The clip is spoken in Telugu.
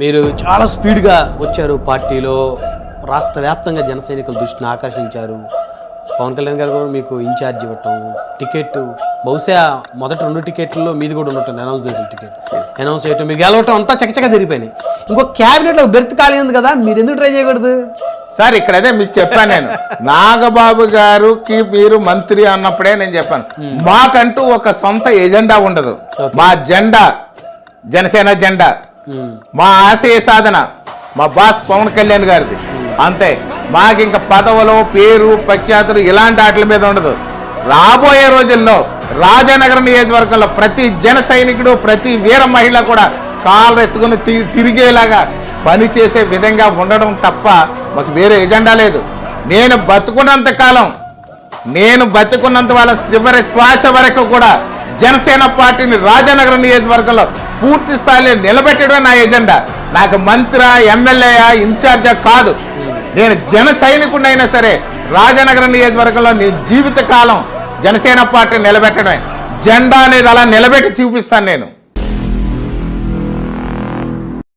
మీరు చాలా స్పీడ్గా వచ్చారు పార్టీలో. రాష్ట్ర వ్యాప్తంగా జన సైనికుల దృష్టిని ఆకర్షించారు. పవన్ కళ్యాణ్ గారు కూడా మీకు ఇన్ఛార్జ్ ఇవ్వటం టికెట్ బహుశా మొదటి రెండు టికెట్లలో మీది కూడా ఉన్నట్టుంది అనౌన్స్ చేసిన టికెట్. అనౌన్స్ చేయటం మీకు గెలవటం అంతా చకచక జరిగిపోయినాయి. ఇంకో క్యాబినెట్లో బెర్త్ ఖాళీ ఉంది కదా మీరు ఎందుకు ట్రై చేయకూడదు? సార్ ఇక్కడ అదే మీకు చెప్పాను నేను. నాగబాబు గారికి మీరు మంత్రి అన్నప్పుడే నేను చెప్పాను. మాకంటూ ఒక సొంత ఎజెండా ఉండదు. మా జెండా జనసేన జెండా. మా ఆశయ సాధన మా బాస్ పవన్ కళ్యాణ్ గారిది. అంతే. మాకు ఇంకా పదవులు పేరు ప్రఖ్యాతులు ఇలాంటి వాటి మీద ఉండదు. రాబోయే రోజుల్లో రాజానగరం నియోజకవర్గంలో ప్రతి జన సైనికుడు ప్రతి వీర మహిళ కూడా కాళ్ళు ఎత్తుకుని తి- తిరిగేలాగా పని చేసే విధంగా ఉండడం తప్ప మాకు వేరే ఎజెండా లేదు. నేను బతుకున్నంత కాలం నేను బతుకున్నంత వాళ్ళ చివరి శ్వాస వరకు కూడా జనసేన పార్టీని రాజానగరం నియోజకవర్గంలో పూర్తి స్థాయిలో నిలబెట్టడమే నా ఎజెండా. నాకు మంత్ర ఎమ్మెల్యే ఇన్ఛార్జా కాదు. నేను జన సైనికుడినైనా సరే రాజనగర నియోజకవర్గంలో నీ జీవితకాలం జనసేన పార్టీ నిలబెట్టడమే. జెండా అనేది అలా నిలబెట్టి చూపిస్తాను నేను.